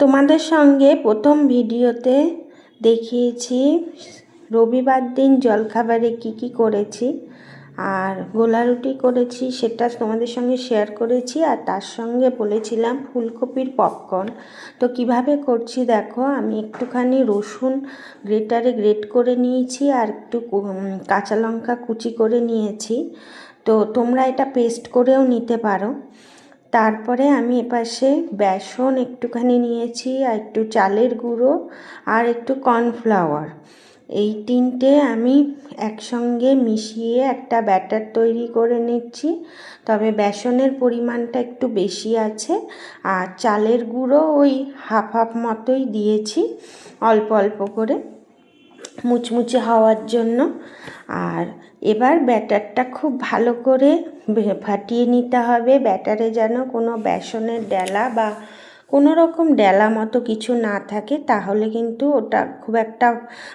তোমাদের সঙ্গে প্রথম ভিডিওতে দেখিয়েছি রবিবার দিন জলখাবারে কি কি করেছি আর গোলা রুটি করেছি সেটা তোমাদের সঙ্গে শেয়ার করেছি আর তার সঙ্গে বলেছিলাম ফুলকপির পপকর্ন। তো কীভাবে করছি দেখো, আমি একটুখানি রসুন গ্রেটারে গ্রেট করে নিয়েছি আর একটু কাঁচা লঙ্কা কুচি করে নিয়েছি। তো তোমরা এটা পেস্ট করেও নিতে পারো। তারপরে আমি এপাশে বেসন একটুখানি নিয়েছি, আর একটু চালের গুঁড়ো, আর একটু কর্নফ্লাওয়ার। এই তিনটে আমি একসঙ্গে মিশিয়ে একটা ব্যাটার তৈরি করে নিচ্ছি। তবে বেসনের পরিমাণটা একটু বেশি আছে, আর চালের গুঁড়ো ওই হাফ হাফ মতোই দিয়েছি, অল্প অল্প করে। মুচমুচে হওয়ার জন্য। আর এবার ব্যাটারটা খুব ভালো করে ফাটিয়ে নিতে হবে। ব্যাটারে যেন কোনো বেসনের ডেলা বা কোনো রকম ডেলা মতো কিছু না থাকে, তাহলে কিন্তু ওটা খুব একটা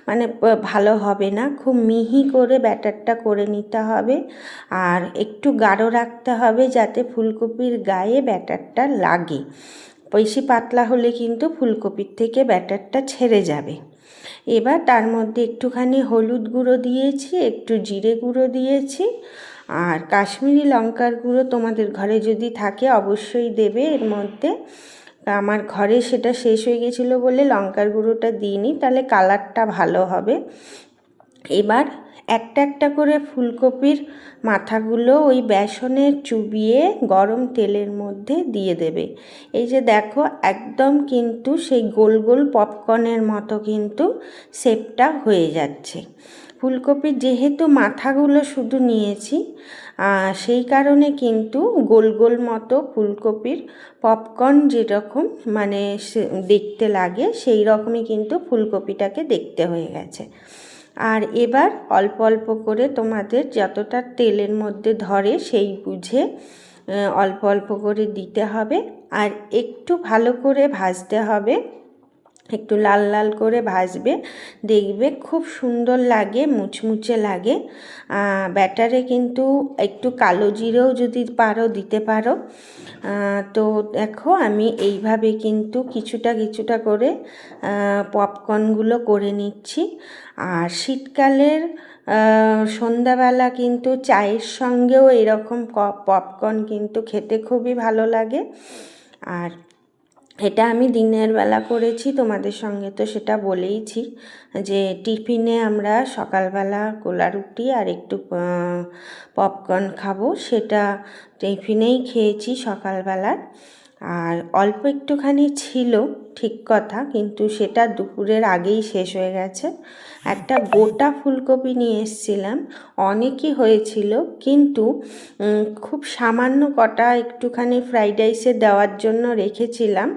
মানে ভালো হবে না। খুব মিহি করে ব্যাটারটা করে নিতে হবে। আর একটু গাঢ় রাখতে হবে যাতে ফুলকপির গায়ে ব্যাটারটা লাগে। বেশি পাতলা হলে কিন্তু ফুলকপির থেকে ব্যাটারটা ছেড়ে যাবে। এবার তার মধ্যে একটুখানি হলুদ গুঁড়ো দিয়েছি, একটু জিরে গুঁড়ো দিয়েছি। আর কাশ্মীরি লঙ্কার গুঁড়ো তোমাদের ঘরে যদি থাকে অবশ্যই দেবে। এর মধ্যে আমার ঘরে সেটা শেষ হয়ে গেছিল বলে লঙ্কার গুঁড়োটা দিইনি, তাহলে কালারটা ভালো হবে। এবার একটা একটা করে ফুলকপির মাথাগুলো ওই বেসনে চুবিয়ে গরম তেলের মধ্যে দিয়ে দেবে। এই যে দেখো, একদম কিন্তু সেই গোল গোল পপকর্নের মতো কিন্তু শেপটা হয়ে যাচ্ছে। ফুলকপির যেহেতু মাথাগুলো শুধু নিয়েছি সেই কারণে কিন্তু গোল গোল মতো ফুলকপির পপকর্ন যেরকম মানে দেখতে লাগে, সেই রকমই কিন্তু ফুলকপিটাকে দেখতে হয়ে গেছে। আর এবার অল্প অল্প করে তোমাদের যতটা তেলের মধ্যে ধরে সেই বুঝে অল্প অল্প করে দিতে হবে। আর একটু ভালো করে ভাজতে হবে। একটু লাল লাল করে ভাজবে, দেখবে খুব সুন্দর লাগে, মুচমুচে লাগে। ব্যাটারে কিন্তু একটু কালো জিরেও যদি পারো দিতে পারো। তো দেখো আমি এইভাবে কিন্তু কিছুটা কিছুটা করে পপকর্নগুলো করে নিচ্ছি। আর শীতকালের সন্ধ্যাবেলা কিন্তু চায়ের সঙ্গেও এরকম পপকর্ন কিন্তু খেতে খুবই ভালো লাগে। আর এটা আমি দিনের বেলা করেছি তোমাদের সঙ্গে তো সেটা বলেইছি যে টিফিনে আমরা সকালবেলা গোলা রুটি আর একটু পপকর্ন খাব সেটা টিফিনেই খেয়েছি সকালবেলা আর অল্প একটুখানি ছিল, ঠিক কথা, কিন্তু সেটা দুপুরের আগেই শেষ হয়ে গেছে। একটা গোটা ফুলকপি নিয়ে এসেছিলাম, অনেকই হয়েছিল, কিন্তু খুব সামান্য কটা একটুখানি ফ্রাইড রাইসে দেওয়ার জন্য রেখেছিলাম,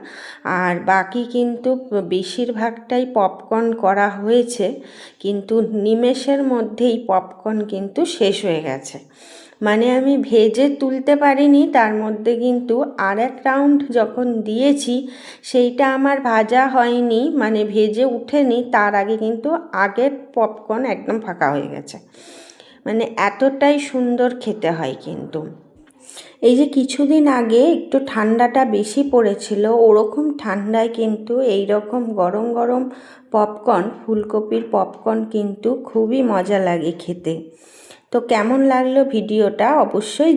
আর বাকি কিন্তু বেশিরভাগটাই পপকর্ন করা হয়েছে, কিন্তু নিমেষের মধ্যেই পপকর্ন কিন্তু শেষ হয়ে গেছে। মানে আমি ভেজে তুলতে পারিনি, তার মধ্যে কিন্তু আর এক রাউন্ড যখন দিয়েছি, সেইটা আমার ভাজা হয়নি মানে ভেজে উঠেনি, তার আগে কিন্তু আগের পপকর্ন একদম ফাঁকা হয়ে গেছে। মানে এতটাই সুন্দর খেতে হয় কিন্তু। এই যে কিছুদিন আগে একটু ঠান্ডাটা বেশি পড়েছিল, ওরকম ঠান্ডায় কিন্তু এই রকম গরম গরম পপকর্ন ফুলকপির পপকর্ন কিন্তু খুবই মজা লাগে খেতে। তো কেমন লাগল ভিডিওটা অবশ্যই